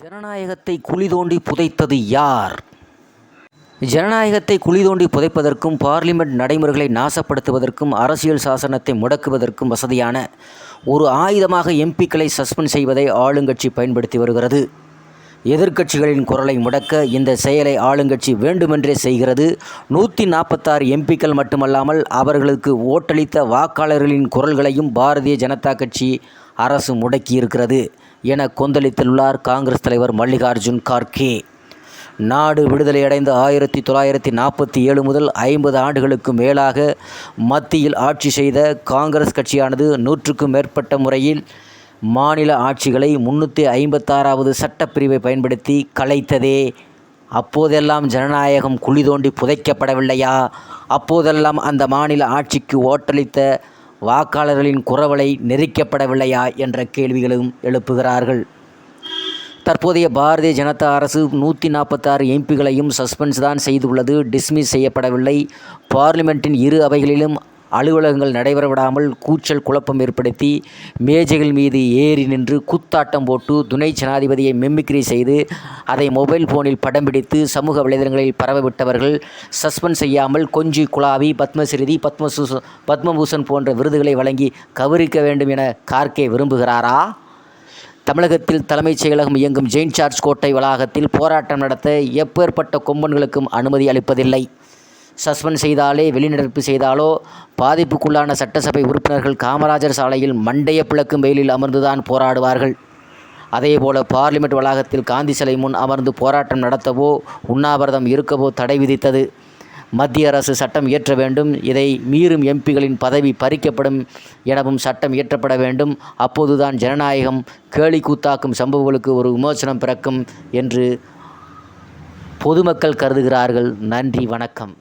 ஜனநாயகத்தை குழி தோண்டி புதைத்தது யார்? ஜனநாயகத்தை குழி தோண்டி புதைப்பதற்கும் பார்லிமெண்ட் நடைமுறைகளை நாசப்படுத்துவதற்கும் அரசியல் சாசனத்தை முடக்குவதற்கும் வசதியான ஒரு ஆயுதமாக எம்பிக்களை சஸ்பெண்ட் செய்வதை ஆளுங்கட்சி பயன்படுத்தி வருகிறது. எதிர்க்கட்சிகளின் குரலை முடக்க இந்த செயலை ஆளுங்கட்சி வேண்டுமென்றே செய்கிறது. நூற்றி நாற்பத்தாறு எம்பிக்கள் மட்டுமல்லாமல் அவர்களுக்கு ஓட்டளித்த வாக்காளர்களின் குரல்களையும் பாரதிய ஜனதா கட்சி அரசு முடக்கியிருக்கிறது. என கொந்தளித்துள்ளார் காங்கிரஸ் தலைவர் மல்லிகார்ஜுன் கார்கே. நாடு விடுதலையடைந்த ஆயிரத்தி தொள்ளாயிரத்தி நாற்பத்தி ஏழு முதல் ஐம்பது ஆண்டுகளுக்கு மேலாக மத்தியில் ஆட்சி செய்த காங்கிரஸ் கட்சியானது நூற்றுக்கும் மேற்பட்ட முறையில் மாநில ஆட்சிகளை முன்னூற்றி ஐம்பத்தாறாவது சட்டப்பிரிவை பயன்படுத்தி கலைத்ததே. அப்போதெல்லாம் ஜனநாயகம் குழி தோண்டி புதைக்கப்படவில்லையா? அப்போதெல்லாம் அந்த மாநில ஆட்சிக்கு ஓட்டளித்த வாக்காளர்களின் குரவலை நெரிக்கப்படவில்லையா என்ற கேள்விகளும் எழுப்புகிறார்கள். தற்போதைய பாரதிய ஜனதா அரசு நூற்றி நாற்பத்தாறு எம்பிகளையும் சஸ்பென்ஸ் தான் செய்துள்ளது. டிஸ்மிஸ் செய்யப்படவில்லை. பார்லிமெண்ட்டின் இரு அவைகளிலும் அலுவலகங்கள் நடைபெற விடாமல் கூச்சல் குழப்பம் ஏற்படுத்தி மேஜைகள் மீது ஏறி நின்று குத்தாட்டம் போட்டு துணை ஜனாதிபதியை மெமிக்ரி செய்து அதை மொபைல் போனில் படம் பிடித்து சமூக வலைதளங்களில் பரவவிட்டவர்கள் சஸ்பெண்ட் செய்யாமல் கொஞ்சி குழாவி பத்மஸ்ரீதி பத்மசூ பத்மபூஷன் போன்ற விருதுகளை வழங்கி கவரிக்க வேண்டும் என கார்கே விரும்புகிறாரா? தமிழகத்தில் தலைமைச் செயலகம் இயங்கும் ஜெயின் சார்ஜ் கோட்டை வளாகத்தில் போராட்டம் நடத்த எப்பேற்பட்ட கொம்பன்களுக்கும் அனுமதி அளிப்பதில்லை. சஸ்பெண்ட் செய்தாலே வெளிநடப்பு செய்தாலோ பாதிப்புக்குள்ளான சட்டசபை உறுப்பினர்கள் காமராஜர் சாலையில் மண்டைய பிளக்கும் வெயிலில் அமர்ந்துதான் போராடுவார்கள். அதேபோல பார்லிமெண்ட் வளாகத்தில் காந்தி சிலை முன் அமர்ந்து போராட்டம் நடத்தவோ உண்ணாவிரதம் இருக்கவோ தடை விதித்தது. மத்திய அரசு சட்டம் இயற்ற வேண்டும் இதை மீறும் எம்பிகளின் பதவி பறிக்கப்படும் எனவும் சட்டம் இயற்றப்பட வேண்டும். அப்போதுதான் ஜனநாயகம் கேலி கூத்தாக்கும் சம்பவங்களுக்கு ஒரு விமோசனம் பிறக்கும் என்று பொதுமக்கள் கருதுகிறார்கள். நன்றி வணக்கம்.